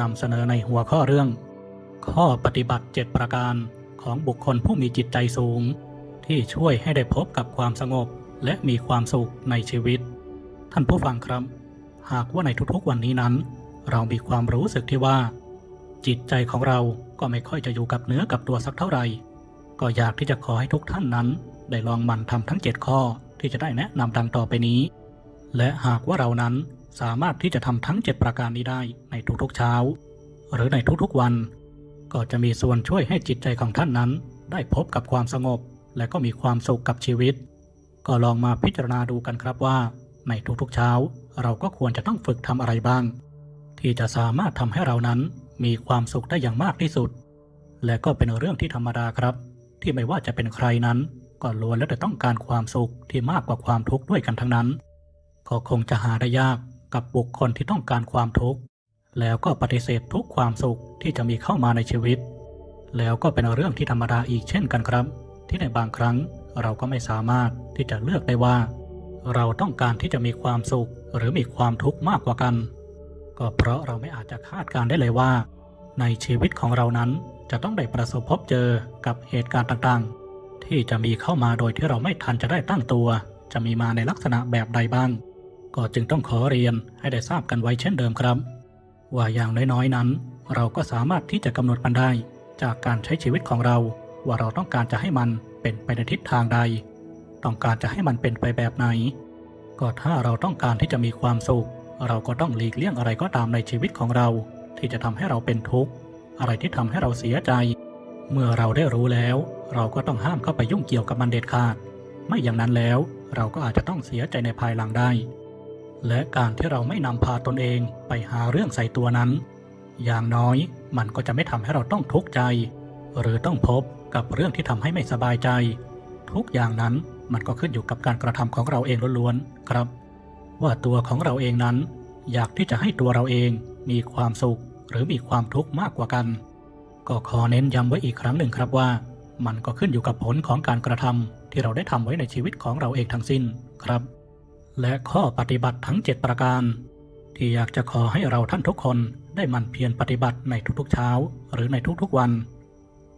นำเสนอในหัวข้อเรื่อง ข้อปฏิบัติ 7 ประการของบุคคลผู้มีจิตใจสูง ที่ช่วยให้ได้พบกับความสงบและมีความสุขในชีวิต ท่านผู้ฟังครับ หากว่าในทุกๆวันนี้นั้น เรามีความรู้สึกที่ว่า จิตใจของเราก็ไม่ค่อยจะอยู่กับเนื้อกับตัวสักเท่าไหร่ ก็อยากที่จะขอให้ทุกท่านนั้น ได้ลองมันทำทั้ง 7 ข้อที่จะได้แนะนำดังต่อไปนี้ และหากว่าเรานั้น สามารถที่จะทำทั้ง 7 ประการนี้ได้ในทุกๆเช้า หรือในทุกๆวัน ก็จะมีส่วนช่วยให้จิตใจของท่านนั้น ได้พบกับความสงบ และก็มีความสุขกับชีวิต ก็ลองมาพิจารณาดูกันครับว่า ในทุกๆเช้า เราก็ควรจะต้องฝึกทำอะไรบ้าง ที่จะสามารถทำให้เรานั้น มีความสุขได้อย่างมากที่สุด และก็เป็นเรื่องที่ธรรมดาครับ ที่ไม่ว่าจะเป็นใครนั้น ก็ล้วนแล้วแต่ต้องการความสุขที่มากกว่าความทุกข์ด้วยกันทั้งนั้น ก็คงจะหาได้ยาก กับบุคคลที่ต้องการความทุกข์ แล้วก็ปฏิเสธทุกความสุขที่จะมีเข้ามาในชีวิต แล้วก็เป็นเรื่องที่ธรรมดาอีกเช่นกันครับ ที่ในบางครั้งเราก็ไม่สามารถที่จะเลือกได้ว่า เราต้องการที่จะมีความสุขหรือมีความทุกข์มากกว่ากัน ก็เพราะเราไม่อาจจะคาดการได้เลยว่า ในชีวิตของเรานั้นจะต้องได้ประสบพบเจอกับเหตุการณ์ต่างๆ ที่จะมีเข้ามาโดยที่เราไม่ทันจะได้ตั้งตัว จะมีมาในลักษณะแบบใดบ้าง ก็จึงต้องขอเรียนให้ได้ทราบกันไว้เช่นเดิมครับ ว่าอย่างน้อยๆนั้น เราก็สามารถที่จะกำหนดมันได้ จากการใช้ชีวิตของเรา ว่าเราต้องการจะให้มันเป็นไปในทิศทางใด ต้องการจะให้มันเป็นไปแบบไหน ก็ถ้าเราต้องการที่จะมีความสุข เราก็ต้องหลีกเลี่ยงอะไรก็ตามในชีวิตของเรา ที่จะทำให้เราเป็นทุกข์อะไรที่ทำให้เราเสียใจ เมื่อเราได้รู้แล้ว เราก็ต้องห้ามเข้าไปยุ่งเกี่ยวกับมันเด็ดขาด ไม่อย่างนั้นแล้วเราก็อาจจะต้องเสียใจในภายหลังได้ และการที่เราไม่นำพาตนเองไปหาเรื่องใส่ตัวนั้น อย่างน้อยมันก็จะไม่ทำให้เราต้องทุกข์ใจ หรือต้องพบกับเรื่องที่ทำให้ไม่สบายใจ ทุกอย่างนั้นมันก็ขึ้นอยู่กับการกระทำของเราเองล้วนๆครับ ว่าตัวของเราเองนั้น อยากที่จะให้ตัวเราเองมีความสุข หรือมีความทุกข์มากกว่ากัน ก็ขอเน้นย้ำไว้อีกครั้งหนึ่งครับว่า มันก็ขึ้นอยู่กับผลของการกระทำที่เราได้ทำไว้ในชีวิตของเราเองทั้งสิ้นครับ และข้อปฏิบัติทั้ง 7 ประการ ที่อยากจะขอให้เราท่านทุกคนได้มันเพียรปฏิบัติในทุกๆเช้า หรือในทุกๆวัน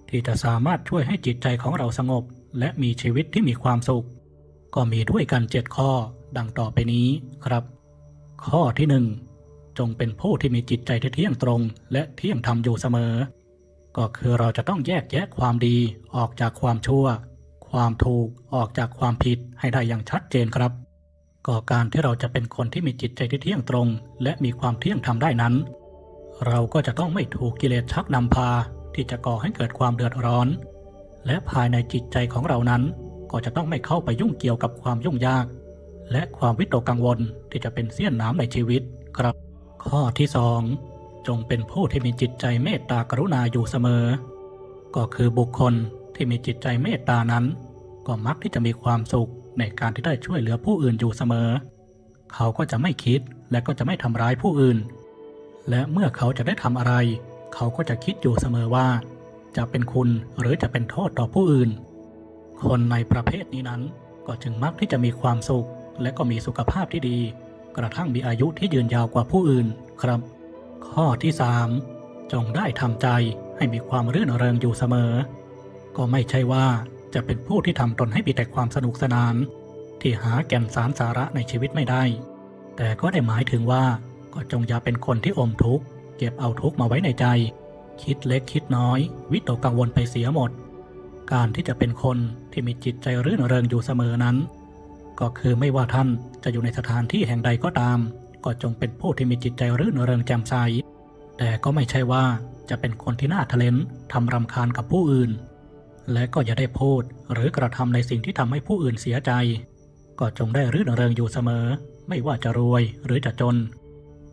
ที่จะสามารถช่วยให้จิตใจของเราสงบ และมีชีวิตที่มีความสุข ก็มีด้วยกัน7ข้อดังต่อไปนี้ครับ ข้อที่1จงเป็นผู้ที่มีจิตใจที่เที่ยงตรง และเที่ยงธรรมอยู่เสมอ ก็คือเราจะต้องแยกแยะความดีออกจากความชั่ว ความถูกออกจากความผิดให้ได้อย่างชัดเจนครับ ก็การที่เราจะเป็นคนที่มีจิตใจที่เที่ยงตรง และมีความเที่ยงธรรมได้นั้น เราก็จะต้องไม่ถูกกิเลสชักนำพาที่จะก่อให้เกิดความเดือดร้อน และภายในจิตใจของเรานั้น ก็จะต้องไม่เข้าไปยุ่งเกี่ยวกับความยุ่งยาก และความวิตกกังวลที่จะเป็นเสี้ยนน้ำในชีวิตครับ ข้อที่สองจงเป็นผู้ที่มีจิตใจเมตตากรุณาอยู่เสมอ ก็คือบุคคลที่มีจิตใจเมตตานั้น ก็มักที่จะมีความสุข ในการที่ได้ช่วยเหลือผู้อื่นอยู่เสมอ เขาก็จะไม่คิดและก็จะไม่ทำร้ายผู้อื่น และเมื่อเขาจะได้ทำอะไร เขาก็จะคิดอยู่เสมอว่า จะเป็นคุณหรือจะเป็นโทษต่อผู้อื่น คนในประเภทนี้นั้นก็จึงมักที่จะมีความสุข และก็มีสุขภาพที่ดี กระทั่งมีอายุที่ยืนยาวกว่าผู้อื่นครับ ข้อที่ 3 จงได้ทำใจให้มีความรื่นเริงอยู่เสมอ ก็ไม่ใช่ว่า จะเป็นผู้ที่ทำตนให้มีแต่ความสนุกสนาน ที่หาแก่นสารสาระในชีวิตไม่ได้ แต่ก็ได้หมายถึงว่าก็จงอย่าเป็นคนที่อมทุกข์เก็บเอาทุกข์มาไว้ในใจ คิดเล็กคิดน้อย วิตกกังวลไปเสียหมด การที่จะเป็นคนที่มีจิตใจรื่นเริงอยู่เสมอนั้น ก็คือไม่ว่าท่านจะอยู่ในสถานที่แห่งใดก็ตาม ก็จงเป็นผู้ที่มีจิตใจรื่นเริงแจ่มใสแต่ก็ไม่ใช่ว่าจะเป็นคนที่น่าทะเลนทำรำคาญกับผู้อื่น และก็อย่าได้พูดหรือกระทำในสิ่งที่ทำให้ผู้อื่นเสียใจ ก็จงได้รื่นเริงอยู่เสมอ ไม่ว่าจะรวยหรือจะจน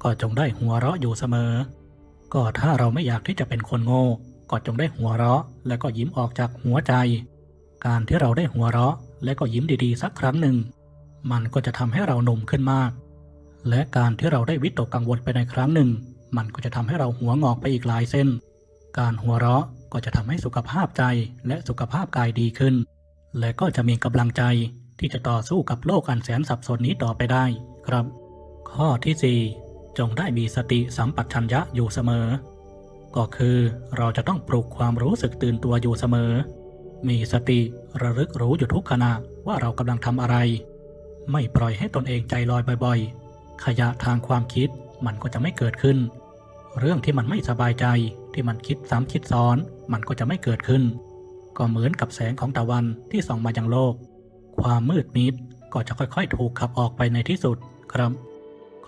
ก็จงได้หัวเราะอยู่เสมอ ก็ถ้าเราไม่อยากที่จะเป็นคนโง่ ก็จงได้หัวเราะ และก็ยิ้มออกจากหัวใจ การที่เราได้หัวเราะ และก็ยิ้มดีๆ สักครั้งหนึ่ง มันก็จะทำให้เราหนุ่มขึ้นมาก และการที่เราได้วิตกกังวลไปในครั้งหนึ่ง มันก็จะทำให้เราหัวงอกไปอีกหลายเส้น การหัวเราะ ก็จะทำให้สุขภาพใจและสุขภาพกายดีขึ้น และก็จะมีกำลังใจที่จะต่อสู้กับโลกอันแสนสับสนนี้ต่อไปได้ครับ ข้อที่ 4 จงได้มีสติสัมปชัญญะอยู่เสมอ ก็คือเราจะต้องปลูกความรู้สึกตื่นตัวอยู่เสมอ มีสติระลึกรู้อยู่ทุกขณะว่าเรากำลังทำอะไร ไม่ปล่อยให้ตนเองใจลอยบ่อยๆ ขยะทางความคิดมันก็จะไม่เกิดขึ้น เรื่องที่มันไม่สบายใจ ที่มันคิดซ้ำคิดซ้อน มันก็จะไม่เกิดขึ้น ก็เหมือนกับแสงของตะวันที่ส่องมายังโลก ความมืดมิดก็จะค่อยๆ ถูกขับออกไปในที่สุดครับ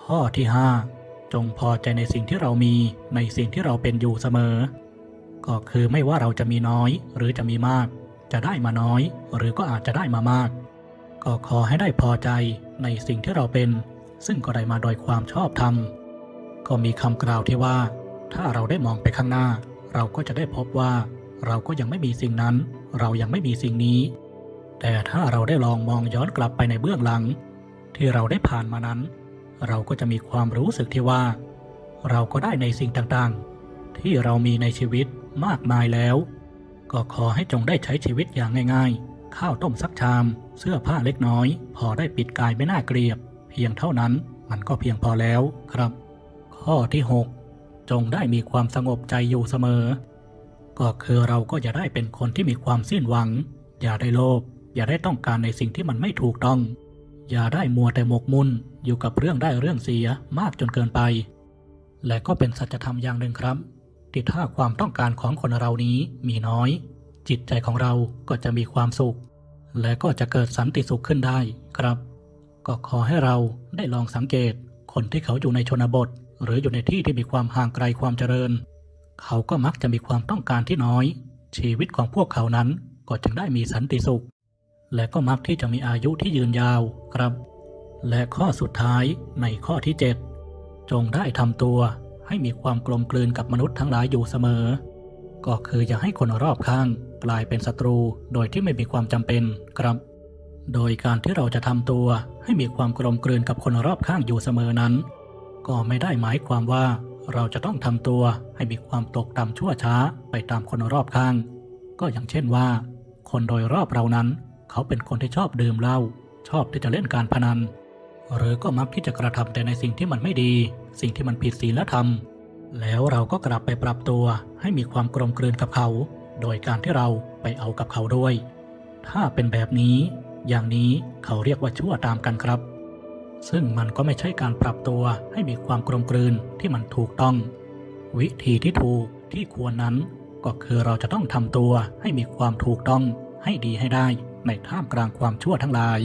ข้อที่ 5 จงพอใจในสิ่งที่เรามีในสิ่งที่เราเป็นอยู่เสมอ ก็คือไม่ว่าเราจะมีน้อยหรือจะมีมาก จะได้มาน้อย หรือก็อาจจะได้มามาก ก็ขอให้ได้พอใจในสิ่งที่เราเป็น ซึ่งก็ได้มาโดยความชอบธรรมก็มีคำกล่าวที่ว่า ถ้าเราได้มองไปข้างหน้า เราก็จะได้พบว่า เราก็ยังไม่มีสิ่งนั้น เรายังไม่มีสิ่งนี้ แต่ถ้าเราได้ลองมองย้อนกลับไปในเบื้องหลัง ที่เราได้ผ่านมานั้น เราก็จะมีความรู้สึกที่ว่า เราก็ได้ในสิ่งต่างๆ ที่เรามีในชีวิตมากมายแล้ว ก็ขอให้จงได้ใช้ชีวิตอย่างง่าย ๆ ข้าวต้มสักชาม เสื้อผ้าเล็กน้อย พอได้ปิดกายไม่น่าเกลียบเพียงเท่านั้นมันก็เพียงพอแล้วครับ ข้อที่ 6 จงได้มีความสงบใจอยู่เสมอ ก็คือเราก็อย่าได้เป็นคนที่มีความสิ้นหวัง อย่าได้โลภอย่าได้ต้องการในสิ่งที่มันไม่ถูกต้อง อย่าได้มัวแต่หมกมุ่นอยู่กับเรื่องได้เรื่องเสียมากจนเกินไป และก็เป็นสัจธรรมอย่างหนึ่งครับที่ถ้าความต้องการของคนเรานี้มีน้อย จิตใจของเราก็จะมีความสุข และก็จะเกิดสันติสุขขึ้นได้ครับ ก็ขอให้เราได้ลองสังเกตคนที่เขาอยู่ในชนบท หรืออยู่ในที่ที่มีความห่างไกลความเจริญ เขาก็มักจะมีความต้องการที่น้อย ชีวิตของพวกเขานั้นก็จึงได้มีสันติสุข และก็มักที่จะมีอายุที่ยืนยาวครับ และข้อสุดท้ายในข้อที่ 7 จงได้ทำตัวให้มีความกลมกลืนกับมนุษย์ทั้งหลายอยู่เสมอ ก็คืออย่าให้คนรอบข้างกลายเป็นศัตรูโดยที่ไม่มีความจำเป็นครับ โดยการที่เราจะทำตัวให้มีความกลมกลืนกับคนรอบข้างอยู่เสมอนั้น ก็ไม่ได้หมายความว่าเราจะต้องทำตัวให้มีความตกต่ำชั่วช้าไปตามคนรอบข้าง ก็อย่างเช่นว่า คนโดยรอบเรานั้น เขาเป็นคนที่ชอบดื่มเหล้าชอบที่จะเล่นการพนัน หรือก็มักที่จะกระทำแต่ในสิ่งที่มันไม่ดี สิ่งที่มันผิดศีลธรรม แล้วเราก็กลับไปปรับตัวให้มีความกลมกลืนกับเขา โดยการที่เราไปเอากับเขาด้วย ถ้าเป็นแบบนี้ อย่างนี้เขาเรียกว่าชั่วตามกันครับ ซึ่งมันก็ไม่ใช่การปรับตัวให้มีความกลมกลืนที่มันถูกต้อง วิธีที่ถูกที่ควรนั้น ก็คือเราจะต้องทำตัวให้มีความถูกต้องให้ดีให้ได้ ในท่ามกลางความชั่วทั้งหลาย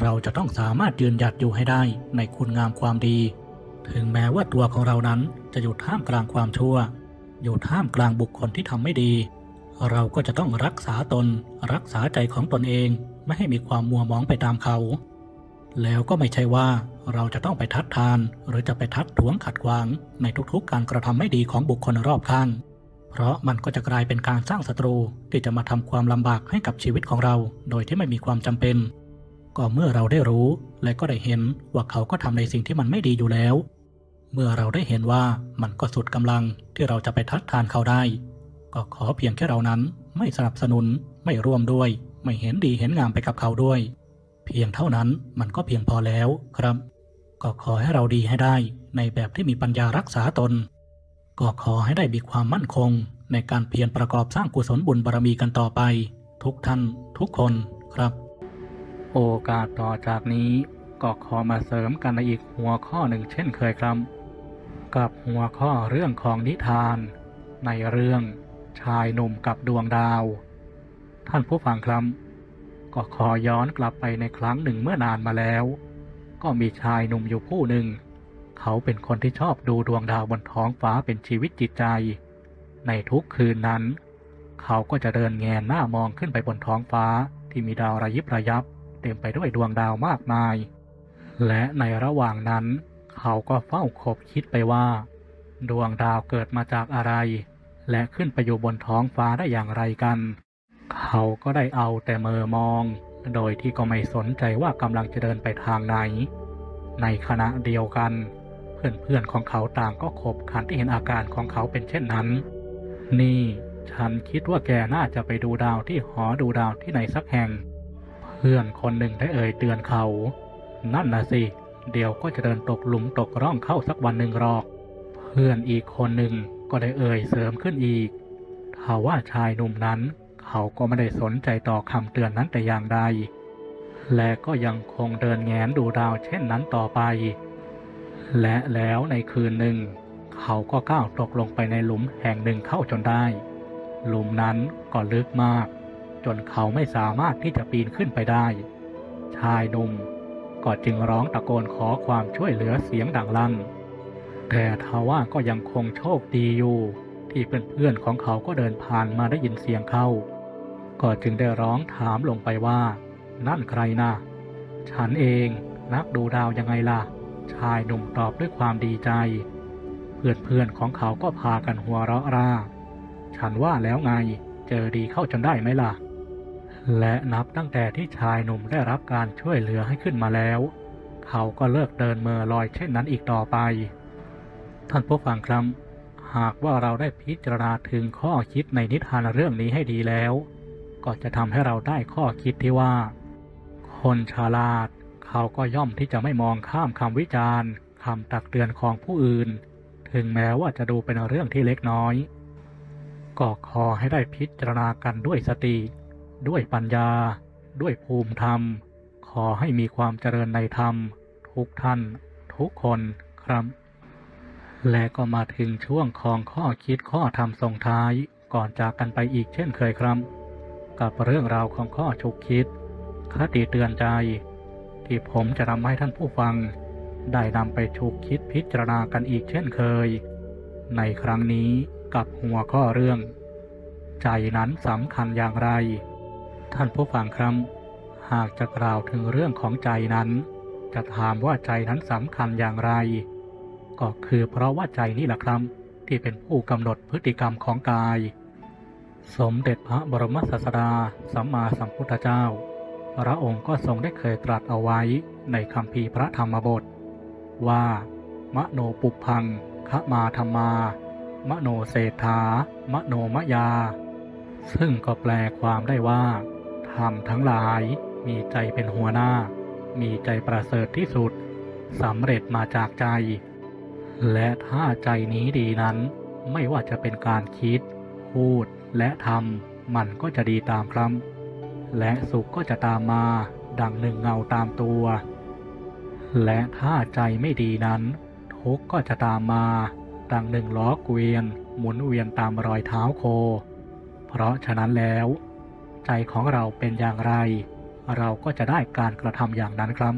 เราจะต้องสามารถยืนหยัดอยู่ให้ได้ในคุณงามความดี ถึงแม้ว่าตัวของเรานั้นจะอยู่ท่ามกลางความชั่ว อยู่ท่ามกลางบุคคลที่ทำไม่ดี เราก็จะต้องรักษาตน รักษาใจของตนเองไม่ให้มีความมัวมองไปตามเขา แล้วก็ไม่ใช่ว่าเราจะต้องไปทัดทาน หรือจะไปทัดทวงขัดขวาง ในทุกๆ การกระทำไม่ดีของบุคคลรอบข้าง เพราะมันก็จะกลายเป็นการสร้างศัตรูที่จะมาทำความลำบากให้กับชีวิตของเรา โดยที่ไม่มีความจำเป็น ก็เมื่อเราได้รู้และก็ได้เห็นว่าเขาก็ทำในสิ่งที่มันไม่ดีอยู่แล้ว เมื่อเราได้เห็นว่ามันก็สุดกำลังที่เราจะไปทัดทานเขาได้ ก็ขอเพียงแค่เรานั้นไม่สนับสนุนไม่ร่วมด้วย ไม่เห็นดีเห็นงามไปกับเขาด้วย เพียงเท่านั้นมันก็เพียงพอแล้วครับ ก็ขอให้เราดีให้ได้ในแบบที่มีปัญญารักษาตน ก็ขอให้ได้มีความมั่นคง ในการเพียรประกอบสร้างกุศลบุญบารมีกันต่อไป ทุกท่านทุกคนครับ โอกาสต่อจากนี้ก็ขอมาเสริมกันในอีกหัวข้อหนึ่งเช่นเคยครับ กับหัวข้อเรื่องของนิทาน ในเรื่องชายหนุ่มกับดวงดาว ท่านผู้ฟังครับ ก็ขอย้อนกลับไปในครั้งหนึ่งเมื่อนานมาแล้ว ก็มีชายหนุ่มอยู่ผู้หนึ่ง เขาเป็นคนที่ชอบดูดวงดาวบนท้องฟ้าเป็นชีวิตจิตใจ ในทุกคืนนั้น เขาก็จะเดินแงนหน้ามองขึ้นไปบนท้องฟ้าที่มีดาวระยิบระยับ เต็มไปด้วยดวงดาวมากมาย และในระหว่างนั้น เขาก็เฝ้าคบคิดไปว่า ดวงดาวเกิดมาจากอะไร และขึ้นไปอยู่บนท้องฟ้าได้อย่างไรกัน เขาก็ได้เอาแต่เมอมอง โดยที่ก็ไม่สนใจว่ากำลังจะเดินไปทางไหน ในขณะเดียวกัน เพื่อนๆของเขาต่างก็ขบขันที่เห็นอาการของเขาเป็นเช่นนั้น นี่ฉันคิดว่าแกน่าจะไปดูดาวที่หอดูดาวที่ไหนสักแห่ง เพื่อนคนหนึ่งได้เอ่ยเตือนเขา นั่นนะสิ เดี๋ยวก็จะเดินตกหลุมตกร่องเข้าสักวันหนึ่งหรอก เพื่อนอีกคนหนึ่งก็ได้เอ่ยเสริมขึ้นอีกถ้าว่าชายหนุ่มนั้น เขาก็ไม่ได้สนใจต่อคำเตือนนั้นแต่อย่างใด และก็ยังคงเดินแงนดูดาวเช่นนั้นต่อไป และแล้วในคืนหนึ่ง เขาก็ก้าวตกลงไปในหลุมแห่งหนึ่งเข้าจนได้ หลุมนั้นก็ลึกมาก จนเขาไม่สามารถที่จะปีนขึ้นไปได้ ชายหนุ่มก็จึงร้องตะโกนขอความช่วยเหลือเสียงดังลั่น แต่ทว่าก็ยังคงโชคดีอยู่ ที่เพื่อนๆของเขาก็เดินผ่านมาได้ยินเสียงเข้า ก็จึงได้ร้องถามลงไปว่า นั่นใครนะฉันเองนักดูดาวยังไงล่ะ ชายหนุ่มตอบด้วยความดีใจ เพื่อนๆของเขาก็พากันหัวเราะร่า ฉันว่าแล้วไงเจอดีเข้าจนได้ไหมล่ะ และนับตั้งแต่ที่ชายหนุ่มได้รับการช่วยเหลือให้ขึ้นมาแล้ว เขาก็เลิกเดินเมอลอยเช่นนั้นอีกต่อไป ท่านผู้ฟังครับ หากว่าเราได้พิจารณาถึงข้อคิดในนิทานเรื่องนี้ให้ดีแล้ว ก็จะทำให้เราได้ข้อคิดที่ว่า คนฉลาด เขาก็ย่อมที่จะไม่มองข้ามคำวิจารณ์คำตักเตือนของผู้อื่น ถึงแม้ว่าจะดูเป็นเรื่องที่เล็กน้อย ก็ขอให้ได้พิจารณากันด้วยสติ ด้วยปัญญา ด้วยภูมิธรรม ขอให้มีความเจริญในธรรม ทุกท่าน ทุกคนครับ และก็มาถึงช่วงของข้อคิดข้อธรรมส่งท้ายก่อนจากกันไปอีกเช่นเคยครับ กับเรื่องราวของข้อฉุกคิด คติเตือนใจ ที่ผมจะนำให้ท่านผู้ฟัง ได้นำไปฉุกคิดพิจารณากันอีกเช่นเคย ในครั้งนี้กับหัวข้อเรื่อง ใจนั้นสำคัญอย่างไร ท่านผู้ฟังครับ หากจะกล่าวถึงเรื่องของใจนั้น จะถามว่าใจนั้นสำคัญอย่างไร ก็คือเพราะว่าใจนี่แหละครับที่เป็นผู้กำหนดพฤติกรรมของกาย สมเด็จพระบรมศาสดาสัมมาสัมพุทธเจ้า พระองค์ก็ทรงได้เคยตรัสเอาไว้ในคำพีพระธรรมบท ว่า มโนปุพังขมาธรรมา มโนเศรษฐามโนมยา ซึ่งก็แปลความได้ว่าธรรมทั้งหลายมีใจเป็นหัวหน้า มีใจประเสริฐที่สุดสำเร็จมาจากใจ และถ้าใจนี้ดีนั้นไม่ว่าจะเป็นการคิด พูด และทำมันก็จะดีตามครับ และสุขก็จะตามมา ดังหนึ่งเงาตามตัว และถ้าใจไม่ดีนั้น ทุกก็จะตามมา ดังหนึ่งล้อเกวียน หมุนเวียนตามรอยเท้าโค เพราะฉะนั้นแล้ว ใจของเราเป็นอย่างไร เราก็จะได้การกระทำอย่างนั้นครับ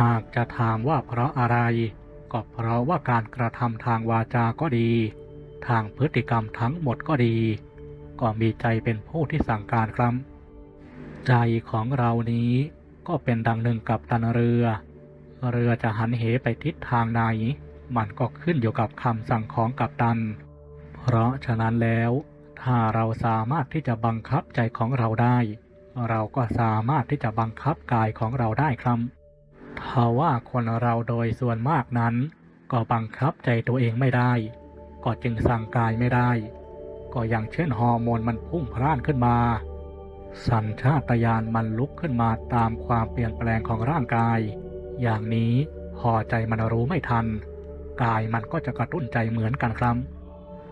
หากจะถามว่าเพราะอะไร ก็เพราะว่าการกระทำทางวาจาก็ดีทางพฤติกรรมทั้งหมดก็ดี ก็มีใจเป็นผู้ที่สั่งการครับ ใจของเรานี้ก็เป็นดังหนึ่งกับตันเรือ เรือจะหันเหไปทิศทางไหน มันก็ขึ้นอยู่กับคำสั่งของกัปตัน เพราะฉะนั้นแล้ว ถ้าเราสามารถที่จะบังคับใจของเราได้ เราก็สามารถที่จะบังคับกายของเราได้ครับถ้าว่าคนเราโดยส่วนมากนั้น ก็บังคับใจตัวเองไม่ได้ ก็จึงสั่งกายไม่ได้ ก็อย่างเช่นฮอร์โมนมันพุ่งพล่านขึ้นมา สัญชาตญาณมันลุกขึ้นมาตามความเปลี่ยนแปลงของร่างกาย อย่างนี้พอใจมันรู้ไม่ทัน กายมันก็จะกระตุ้นใจเหมือนกันครับ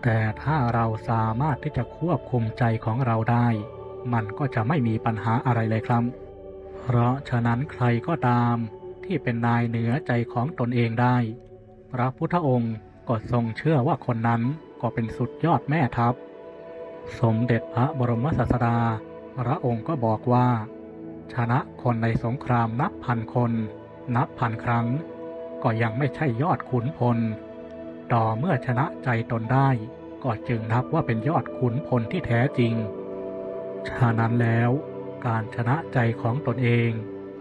แต่ถ้าเราสามารถที่จะควบคุมใจของเราได้ มันก็จะไม่มีปัญหาอะไรเลยครับ เพราะฉะนั้นใครก็ตามที่เป็นนายเหนือใจของตนเองได้ พระพุทธองค์ก็ทรงเชื่อว่าคนนั้นก็เป็นสุดยอดแม่ทัพ สมเด็จพระบรมศาสดา พระองค์ก็บอกว่า ชนะคนในสงครามนับพันคน นับพันครั้ง ก็ยังไม่ใช่ยอดขุนพล ต่อเมื่อชนะใจตนได้ ก็จึงนับว่าเป็นยอดขุนพลที่แท้จริง ฉะนั้นแล้ว การชนะใจของตนเอง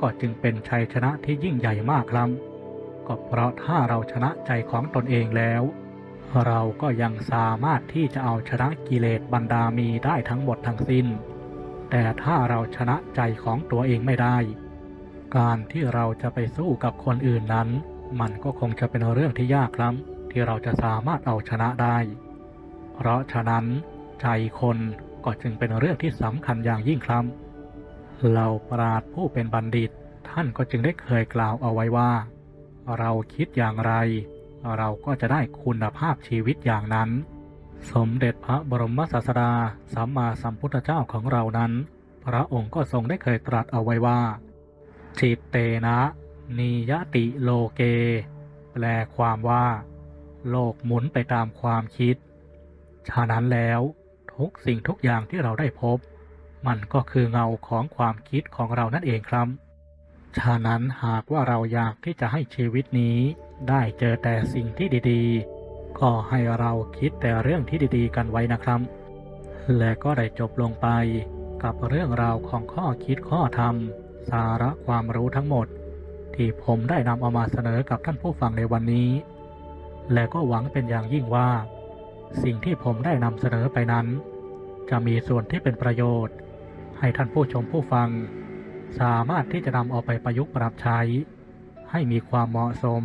ก็จึงเป็นชัยชนะที่ยิ่งใหญ่มากครับก็เพราะถ้าเราชนะใจของตนเองแล้ว เราก็ยังสามารถที่จะเอาชนะกิเลสบรรดามีได้ทั้งหมดทั้งสิ้น แต่ถ้าเราชนะใจของตัวเองไม่ได้ การที่เราจะไปสู้กับคนอื่นนั้น มันก็คงจะเป็นเรื่องที่ยากครับที่เราจะสามารถเอาชนะได้ เพราะฉะนั้น ใจคนก็จึงเป็นเรื่องที่สำคัญอย่างยิ่งครับเราปราดผู้เป็นบัณฑิต ท่านก็จึงได้เคยกล่าวเอาไว้ว่า เราคิดอย่างไร เราก็จะได้คุณภาพชีวิตอย่างนั้น สมเด็จพระบรมศาสดาสัมมาสัมพุทธเจ้าของเรานั้น พระองค์ก็ทรงได้เคยตรัสเอาไว้ว่า จิตเตนะนิยติโลเก แปลความว่า โลกหมุนไปตามความคิด ฉะนั้นแล้วทุกสิ่งทุกอย่างที่เราได้พบ มันก็คือเงาของความคิดของเรานั่นเองครับ ฉะนั้นหากว่าเราอยากที่จะให้ชีวิตนี้ ได้เจอแต่สิ่งที่ดีๆ ก็ให้เราคิดแต่เรื่องที่ดีๆ กันไว้นะครับ และก็ได้จบลงไปกับเรื่องราวของข้อคิดข้อธรรม สาระความรู้ทั้งหมด ที่ผมได้นำเอามาเสนอกับท่านผู้ฟังในวันนี้ และก็หวังเป็นอย่างยิ่งว่า สิ่งที่ผมได้นำเสนอไปนั้น จะมีส่วนที่เป็นประโยชน์ ให้ท่านผู้ชมผู้ฟัง สามารถที่จะนำเอาไปประยุกต์ปรับใช้ ให้มีความเหมาะสม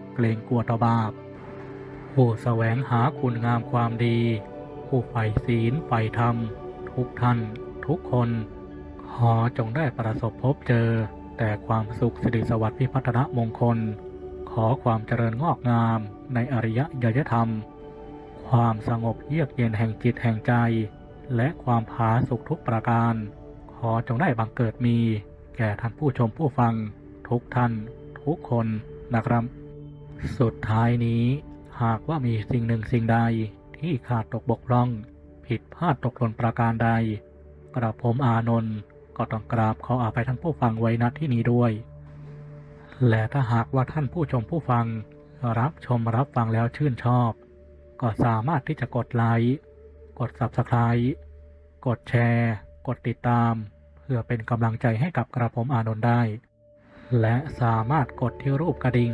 รงกลัวต่อบาป ผู้แสวงหาคุณงามความดี ผู้ใฝ่ศีลใฝ่ธรรม ทุกท่าน ทุกคน ขอจงได้ประสบพบเจอ แต่ความสุขสิริสวัสดิ์พิพัฒนมงคล ขอความเจริญงอกงามในอริยยธรรม ความสงบเยือกเย็นแห่งจิตแห่งใจ และความผาสุกทุกประการ ขอจงได้บังเกิดมี แก่ท่านผู้ชมผู้ฟัง ทุกท่าน ทุกคนนะครับ สุดท้ายนี้หากว่ามีสิ่งหนึ่งสิ่งใดที่ขาดตกบกพร่อง ผิดพลาดตกหล่นประการใด กระผมอานนท์ก็ต้องกราบขออาภัยท่านผู้ฟังไว้ณที่นี้ด้วย และถ้าหากว่าท่านผู้ชมผู้ฟัง รับชมรับฟังแล้วชื่นชอบ ก็สามารถที่จะกดไลค์กด Subscribe กดแชร์ กดติดตาม เพื่อเป็นกำลังใจให้กับกระผมอานนท์ได้ และสามารถกดที่รูปกระดิ่ง